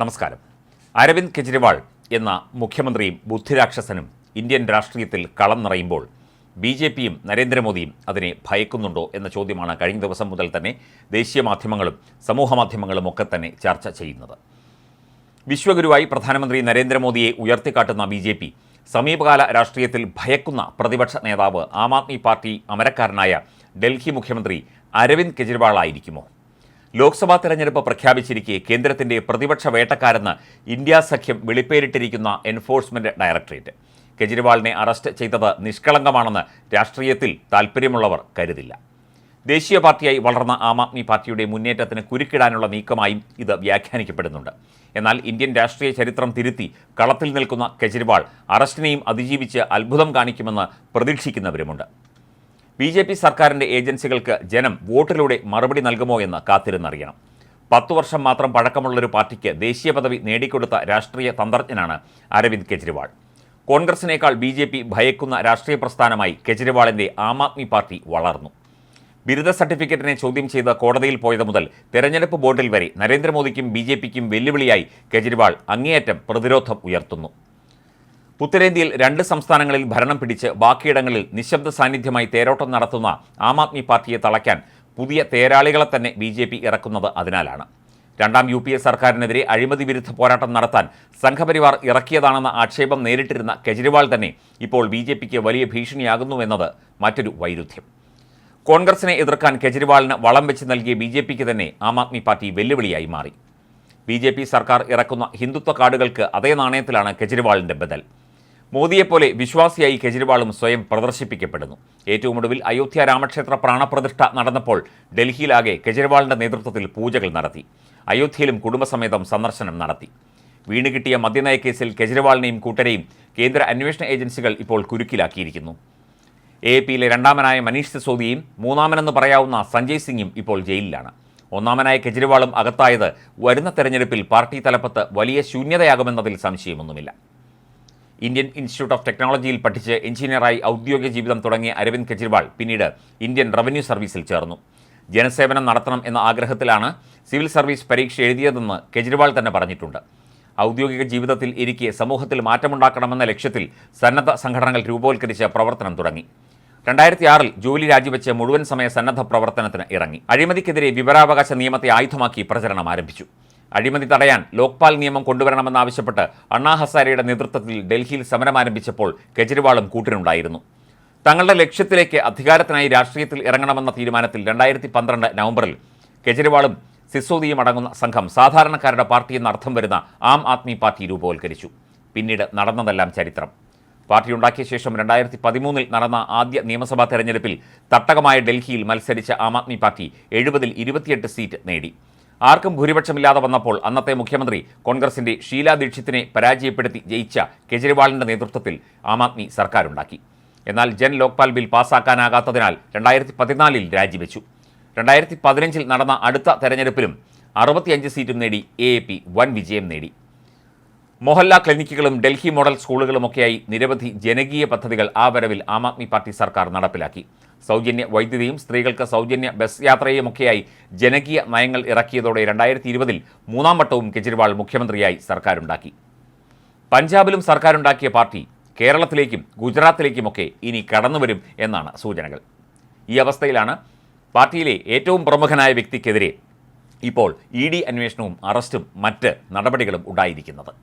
നമസ്കാരം. അരവിന്ദ് കെജ്രിവാൾ എന്ന മുഖ്യമന്ത്രിയും ബുദ്ധിരാക്ഷസനും ഇന്ത്യൻ രാഷ്ട്രീയത്തിൽ കളം നിറയുമ്പോൾ ബി ജെ പിയും നരേന്ദ്രമോദിയും അതിനെ ഭയക്കുന്നുണ്ടോ എന്ന ചോദ്യമാണ് കഴിഞ്ഞ ദിവസം മുതൽ തന്നെ ദേശീയ മാധ്യമങ്ങളും സമൂഹ മാധ്യമങ്ങളും ഒക്കെ തന്നെ ചർച്ച ചെയ്യുന്നത്. വിശ്വഗുരുവായി പ്രധാനമന്ത്രി നരേന്ദ്രമോദിയെ ഉയർത്തിക്കാട്ടുന്ന ബി ജെ പി സമീപകാല രാഷ്ട്രീയത്തിൽ ഭയക്കുന്ന പ്രതിപക്ഷ നേതാവ് ആം ആദ്മി പാർട്ടി അമരക്കാരനായ ഡൽഹി മുഖ്യമന്ത്രി അരവിന്ദ് കെജ്രിവാൾ ആയിരിക്കുമോ? ലോക്സഭാ തെരഞ്ഞെടുപ്പ് പ്രഖ്യാപിച്ചിരിക്കെ കേന്ദ്രത്തിന്റെ പ്രതിപക്ഷ വേട്ടക്കാരെന്ന് ഇന്ത്യ സഖ്യം വെളിപ്പേരിട്ടിരിക്കുന്ന എൻഫോഴ്സ്മെന്റ് ഡയറക്ടറേറ്റ്. കെജ്രിവാളിനെ അറസ്റ്റ് ചെയ്തത് നിഷ്കളങ്കമാണെന്ന് രാഷ്ട്രീയത്തിൽ താൽപ്പര്യമുള്ളവർ കരുതില്ല. ദേശീയ പാർട്ടിയായി വളർന്ന ആം ആദ്മി പാർട്ടിയുടെ മുന്നേറ്റത്തിന് കുരുക്കിടാനുള്ള നീക്കമായും ഇത് വ്യാഖ്യാനിക്കപ്പെടുന്നുണ്ട്. എന്നാൽ ഇന്ത്യൻ രാഷ്ട്രീയ ചരിത്രം തിരുത്തി കളത്തിൽ നിൽക്കുന്ന കെജ്രിവാൾ അറസ്റ്റിനെയും അതിജീവിച്ച് അത്ഭുതം കാണിക്കുമെന്ന് പ്രതീക്ഷിക്കുന്നവരുമുണ്ട്. ബി ജെ പി സർക്കാരിന്റെ ഏജൻസികൾക്ക് ജനം വോട്ടിലൂടെ മറുപടി നൽകുമോ എന്ന് കാത്തിരുന്നറിയണം. പത്തു വർഷം മാത്രം പഴക്കമുള്ളൊരു പാർട്ടിക്ക് ദേശീയ പദവി നേടിക്കൊടുത്ത രാഷ്ട്രീയ തന്ത്രജ്ഞനാണ് അരവിന്ദ് കെജ്രിവാൾ. കോൺഗ്രസിനേക്കാൾ ബി ജെ പി ഭയക്കുന്ന രാഷ്ട്രീയ പ്രസ്ഥാനമായി കെജ്രിവാളിന്റെ ആം ആദ്മി പാർട്ടി വളർന്നു. ബിരുദ സർട്ടിഫിക്കറ്റിനെ ചോദ്യം ചെയ്ത് കോടതിയിൽ പോയത് മുതൽ തെരഞ്ഞെടുപ്പ് ബോർഡിൽ വരെ നരേന്ദ്രമോദിക്കും ബി ജെ പിക്കും വെല്ലുവിളിയായി കെജ്രിവാൾ അങ്ങേയറ്റം പ്രതിരോധം ഉയർത്തുന്നു. ഉത്തരേന്ത്യയിൽ രണ്ട് സംസ്ഥാനങ്ങളിൽ ഭരണം പിടിച്ച് ബാക്കിയിടങ്ങളിൽ നിശബ്ദ സാന്നിധ്യമായി തേരോട്ടം നടത്തുന്ന ആം ആദ്മി പാർട്ടിയെ തളയ്ക്കാൻ പുതിയ തേരാളികളെ തന്നെ ബി ജെ പി ഇറക്കുന്നത് അതിനാലാണ്. രണ്ടാം യു പി എ സർക്കാരിനെതിരെ അഴിമതി വിരുദ്ധ പോരാട്ടം നടത്താൻ സംഘപരിവാർ ഇറക്കിയതാണെന്ന ആക്ഷേപം നേരിട്ടിരുന്ന കെജ്രിവാൾ തന്നെ ഇപ്പോൾ ബി ജെ പിക്ക് വലിയ ഭീഷണിയാകുന്നുവെന്നത് മറ്റൊരു വൈരുദ്ധ്യം. കോൺഗ്രസിനെ എതിർക്കാൻ കെജ്രിവാളിന് വളം വെച്ച് നൽകിയ ബി ജെ പിക്ക് തന്നെ ആം ആദ്മി പാർട്ടി വെല്ലുവിളിയായി മാറി. ബി ജെ പി സർക്കാർ ഇറക്കുന്ന ഹിന്ദുത്വ കാർഡുകൾക്ക് അതേ നാണയത്തിലാണ് കെജ്രിവാളിന്റെ ബദൽ. മോദിയെപ്പോലെ വിശ്വാസിയായി കെജ്രിവാളും സ്വയം പ്രദർശിപ്പിക്കപ്പെടുന്നു. ഏറ്റവും ഒടുവിൽ അയോധ്യ രാമക്ഷേത്ര പ്രാണപ്രതിഷ്ഠ നടന്നപ്പോൾ ഡൽഹിയിലാകെ കെജ്രിവാളിന്റെ നേതൃത്വത്തിൽ പൂജകൾ നടത്തി. അയോധ്യയിലും കുടുംബസമേതം സന്ദർശനം നടത്തി. വീണ് കിട്ടിയ മദ്യനയ കേസിൽ കെജ്രിവാളിനെയും കൂട്ടരെയും കേന്ദ്ര അന്വേഷണ ഏജൻസികൾ ഇപ്പോൾ കുരുക്കിലാക്കിയിരിക്കുന്നു. എ പിയിലെ രണ്ടാമനായ മനീഷ് സിസോദിയും മൂന്നാമനെന്ന് പറയാവുന്ന സഞ്ജയ് സിംഗും ഇപ്പോൾ ജയിലിലാണ്. ഒന്നാമനായ കെജ്രിവാളും അകത്തായത് വരുന്ന തെരഞ്ഞെടുപ്പിൽ പാർട്ടി തലപ്പത്ത് വലിയ ശൂന്യതയാകുമെന്നതിൽ സംശയമൊന്നുമില്ല. ഇന്ത്യൻ ഇൻസ്റ്റിറ്റ്യൂട്ട് ഓഫ് ടെക്നോളജിയിൽ പഠിച്ച് എഞ്ചിനീയറായി ഔദ്യോഗിക ജീവിതം തുടങ്ങിയ അരവിന്ദ് കെജ്രിവാൾ പിന്നീട് ഇന്ത്യൻ റവന്യൂ സർവീസിൽ ചേർന്നു. ജനസേവനം നടത്തണം എന്ന ആഗ്രഹത്തിലാണ് സിവിൽ സർവീസ് പരീക്ഷ എഴുതിയതെന്ന് കെജ്രിവാൾ തന്നെ പറഞ്ഞിട്ടുണ്ട്. ഔദ്യോഗിക ജീവിതത്തിൽ ഇരിക്കെ സമൂഹത്തിൽ മാറ്റമുണ്ടാക്കണമെന്ന ലക്ഷ്യത്തിൽ സന്നദ്ധ സംഘടനകൾ രൂപവത്കരിച്ച് പ്രവർത്തനം തുടങ്ങി. രണ്ടായിരത്തി ആറിൽ ജോലി രാജിവെച്ച് മുഴുവൻ സമയ സന്നദ്ധ പ്രവർത്തനത്തിന് ഇറങ്ങി. അഴിമതിക്കെതിരെ വിവരാവകാശ നിയമത്തെ ആയുധമാക്കി പ്രചരണം ആരംഭിച്ചു. അഴിമതി തടയാൻ ലോക്പാൽ നിയമം കൊണ്ടുവരണമെന്നാവശ്യപ്പെട്ട് അണ്ണാ ഹസാരയുടെ നേതൃത്വത്തിൽ ഡൽഹിയിൽ സമരം ആരംഭിച്ചപ്പോൾ കെജ്രിവാളും കൂട്ടിനുണ്ടായിരുന്നു തങ്ങളുടെ ലക്ഷ്യത്തിലേക്ക് അധികാരത്തിനായി രാഷ്ട്രീയത്തിൽ ഇറങ്ങണമെന്ന തീരുമാനത്തിൽ രണ്ടായിരത്തി പന്ത്രണ്ട് നവംബറിൽ കെജ്രിവാളും സിസോദിയും അടങ്ങുന്ന സംഘം സാധാരണക്കാരുടെ പാർട്ടി എന്ന അർത്ഥം വരുന്ന ആം ആദ്മി പാർട്ടി രൂപവൽക്കരിച്ചു. പിന്നീട് നടന്നതെല്ലാം ചരിത്രം. പാർട്ടി ഉണ്ടാക്കിയ ശേഷം രണ്ടായിരത്തി പതിമൂന്നിൽ നടന്ന ആദ്യ നിയമസഭാ തെരഞ്ഞെടുപ്പിൽ തട്ടകമായ ഡൽഹിയിൽ മത്സരിച്ച ആം ആദ്മി പാർട്ടി എഴുപതിൽ ഇരുപത്തിയെട്ട് സീറ്റ് നേടി. ആർക്കും ഭൂരിപക്ഷമില്ലാതെ വന്നപ്പോൾ അന്നത്തെ മുഖ്യമന്ത്രി കോൺഗ്രസിന്റെ ഷീലാ ദീക്ഷിത്തിനെ പരാജയപ്പെടുത്തി ജയിച്ച കെജ്രിവാളിന്റെ നേതൃത്വത്തിൽ ആം ആദ്മി സർക്കാരുണ്ടാക്കി. എന്നാൽ ജൻ ലോക്പാൽ ബിൽ പാസ്സാക്കാനാകാത്തതിനാൽ രണ്ടായിരത്തി പതിനാലിൽ രാജിവെച്ചു. രണ്ടായിരത്തി പതിനഞ്ചിൽ നടന്ന അടുത്ത തെരഞ്ഞെടുപ്പിലും അറുപത്തിയഞ്ച് സീറ്റും നേടി എ വൻ വിജയം നേടി. മൊഹല്ല ക്ലിനിക്കുകളും ഡൽഹി മോഡൽ സ്കൂളുകളുമൊക്കെയായി നിരവധി ജനകീയ പദ്ധതികൾ ആ വരവിൽ ആം ആദ്മി പാർട്ടി സർക്കാർ നടപ്പിലാക്കി. സൗജന്യ വൈദ്യുതിയും സ്ത്രീകൾക്ക് സൗജന്യ ബസ് യാത്രയുമൊക്കെയായി ജനകീയ നയങ്ങൾ ഇറക്കിയതോടെ രണ്ടായിരത്തി ഇരുപതിൽ മൂന്നാം വട്ടവും കെജ്രിവാൾ മുഖ്യമന്ത്രിയായി സർക്കാരുണ്ടാക്കി. പഞ്ചാബിലും സർക്കാരുണ്ടാക്കിയ പാർട്ടി കേരളത്തിലേക്കും ഗുജറാത്തിലേക്കുമൊക്കെ ഇനി കടന്നുവരും എന്നാണ് സൂചനകൾ. ഈ അവസ്ഥയിലാണ് പാർട്ടിയിലെ ഏറ്റവും പ്രമുഖനായ വ്യക്തിക്കെതിരെ ഇപ്പോൾ ഇ ഡി അന്വേഷണവും അറസ്റ്റും മറ്റ് നടപടികളും ഉണ്ടായിരിക്കുന്നത്.